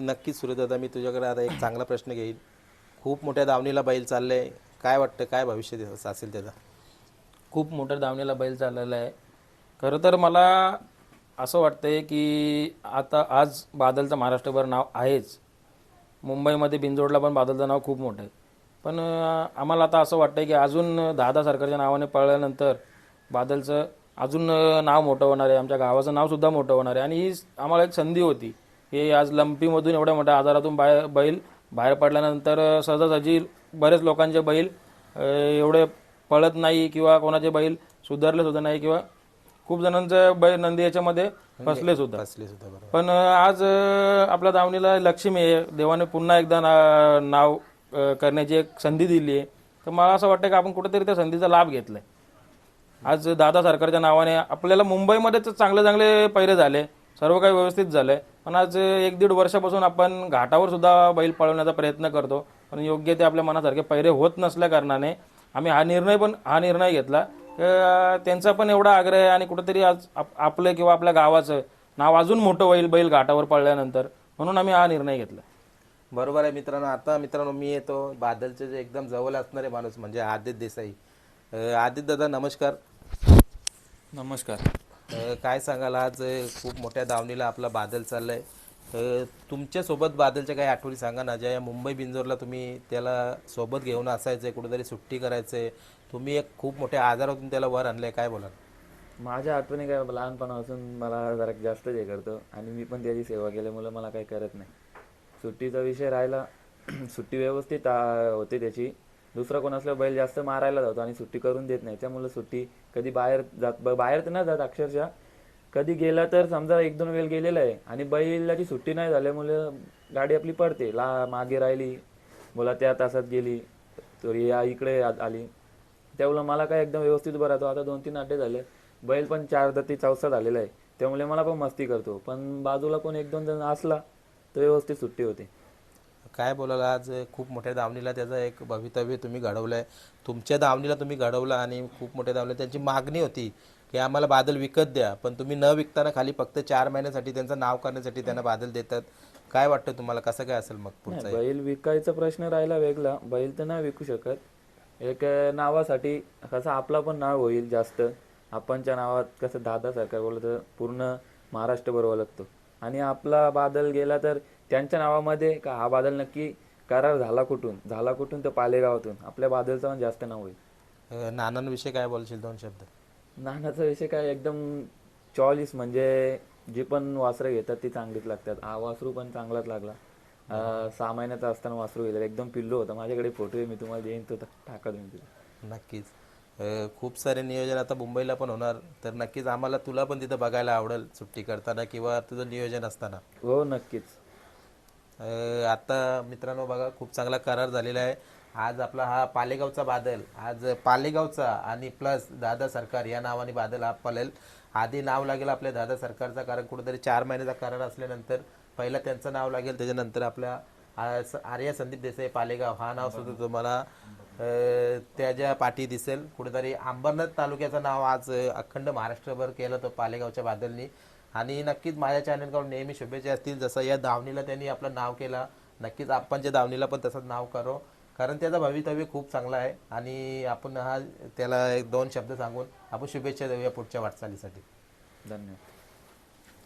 नक्कीच सूर्यदादा मी तुझ्याकडे आता एक चांगला प्रश्न घेईन. खूप मोठ्या दावणीला बैल चाललंय. काय वाटतं काय भविष्य असेल त्याचा? खूप मोठ्या दावणीला बैल चाललेला आहे. खरं तर मला असं वाटतंय की आता आज बादलचं महाराष्ट्रभर नाव आहेच. मुंबईमध्ये बिंजोडला पण बादलचं नाव खूप मोठं आहे. पण आम्हाला आता असं वाटतंय की अजून दादा सरकारच्या नावाने पळल्यानंतर बादलचं अजून नाव मोठं होणार आहे. आमच्या गावाचं नावसुद्धा मोठं होणार आहे. आणि ही आम्हाला एक संधी होती. की आज लंपीमधून एवढ्या मोठ्या आजारातून बाहेर बैल बाहेर पडल्यानंतर सहजासहजी बरेच लोकांचे बैल एवढे पळत नाही किंवा कोणाचे बैल सुधारले सुद्धा नाही किंवा खूप जणांचे बैल नंदी याच्यामध्ये फसले सुद्धा असले सुद्धा पण आज आपल्या दावणीला लक्ष्मी आहे. देवाने पुन्हा एकदा ना- नाव करण्याची एक संधी दिली आहे. तर मला असं वाटतं की आपण कुठेतरी त्या संधीचा लाभ घेतलाय. आज दादा सरकारच्या नावाने आपल्याला मुंबईमध्येच चांगले चांगले पैरे झाले. सर्व काही व्यवस्थित झालंय. पण आज एक दीड वर्षापासून आपण घाटावर सुद्धा बैल पळवण्याचा प्रयत्न करतो. पण योग्य ते आपल्या मनासारखे पैरे होत नसल्या कारणाने आम्ही हा निर्णय पण हा निर्णय घेतला. त्यांचा पण एवढा आग्रह आहे आणि कुठेतरी आज आप- आपलं किंवा आपल्या गावाचं नाव अजून मोठं होईल बैल घाटावर पळल्यानंतर. म्हणून आम्ही हा निर्णय घेतला. बरोबर आहे मित्रांनो. आता मित्रांनो मी येतो. बादलचे जे एकदम जवळ असणारे माणूस म्हणजे आदित्य देसाई. आदित्य दादा नमस्कार. नमस्कार. काय सांगाल? आज खूप मोठ्या दावणीला आपला बादल चाललाय. अं, तुमच्यासोबत बादलच्या काही आठवणी सांगा ना ज्या या मुंबई बिंजोरला तुम्ही त्याला सोबत घेऊन असायचंय कुठेतरी सुट्टी करायचंय तुम्ही एक खूप मोठ्या आजारातून त्याला वर आणलंय काय बोलाल? माझ्या आठवणी काय लहानपणापासून मला जरा जास्त हे करतो आणि मी पण त्याची सेवा केल्यामुळे मला काही करत नाही. सुट्टीचा विषय राहिला सुट्टी व्यवस्थित आ, होते त्याची. दुसरा कोण असल्यावर बैल जास्त मारायला जातो आणि सुट्टी करून देत नाही. त्यामुळे सुट्टी कधी बाहेर जात बाहेर तर नाही जात अक्षरशः. कधी गेला तर समजा एक दोन वेळ गेलेला आहे आणि बैलाची सुट्टी नाही झाल्यामुळे गाडी आपली पडते. ला मागे राहिली बोला त्या तासात गेली तर या इकडे आली. त्यामुळे मला काय एकदम व्यवस्थित बरं राहतो आता दोन तीन आठे झाले. बैल पण चार दत्ती चौसा झालेला आहे. त्यामुळे मला पण मस्ती करतो. पण बाजूला कोण एक दोन जण असला तर व्यवस्थित सुट्टी होते. काय बोलाल आज? खूप मोठ्या दावणीला त्याचं एक भवितव्य तुम्ही घडवलंय. तुमच्या दावणीला तुम्ही घडवलं आणि खूप मोठ्या दावणीला त्यांची मागणी होती की आम्हाला बादल विकत द्या पण तुम्ही न विकताना खाली फक्त चार महिन्यासाठी त्यांचं नाव करण्यासाठी त्यांना बादल देतात. काय वाटतं तुम्हाला? कसं काय असेल मग पुढचं? बैल विकायचा प्रश्न राहिला वेगळा. बैल तर नाही विकू शकत. एक नावासाठी कसं आपला पण नाव होईल जास्त. आपणच्या नावात कसं दादा सरकार बोललं तर पूर्ण महाराष्ट्रभर ओळखतो. आणि आपला बादल गेला तर त्यांच्या नावामध्ये का हा बादल नक्की करार झाला कुठून? झाला कुठून तर पालेगावातून? आपल्या बादलचं पण जास्त नाव होईल अं, नानांविषयी काय बोलशील दोन शब्द? नानाचा विषय काय? एकदम चॉईस म्हणजे जी पण वासरं घेतात ती चांगलीच लागतात. हा वासरू पण चांगलाच लागला. अं, सहा महिन्याचा असताना वासरू गेलं एकदम पिल्लू होता. माझ्याकडे फोटो आहे. मी तुम्हाला देईन. तो टाका तुम्ही तिथे नक्कीच. अं, खूप सारे नियोजन आता मुंबईला पण होणार. तर नक्कीच आम्हाला तुला पण तिथं बघायला आवडेल सुट्टी करताना किंवा तुझं नियोजन असताना. हो नक्कीच. आता मित्रांनो बघा खूप चांगला करार झालेला आहे. आज आपला हा पालेगावचा बादल आज पालेगावचा आणि प्लस दादा सरकार या नावाने बादल हा पलेल आधी नाव लागेल आपल्या दादा सरकारचा कारण कुठेतरी चार महिन्याचा करार असल्यानंतर पहिला त्यांचं नाव लागेल त्याच्यानंतर आपल्या स- आर्या संदीप देसाई पालेगाव हा नाव सुद्धा तुम्हाला त्याच्या पाठी दिसेल. कुठेतरी अंबरनाथ तालुक्याचं नाव आज अखंड महाराष्ट्रभर केलं तो पालेगावच्या बादलनी. आणि नक्कीच माझ्या चॅनलकडून नेहमी शुभेच्छा असतील. जसं या धावणीला त्यांनी आपलं नाव केलं. नक्कीच आपणच्या धावणीला पण तसंच नाव करो. कारण त्याचं भवितव्य खूप चांगला आहे. आणि आपण हा त्याला एक दोन शब्द सांगून आपण शुभेच्छा देऊया पुढच्या वाटचालीसाठी. धन्यवाद.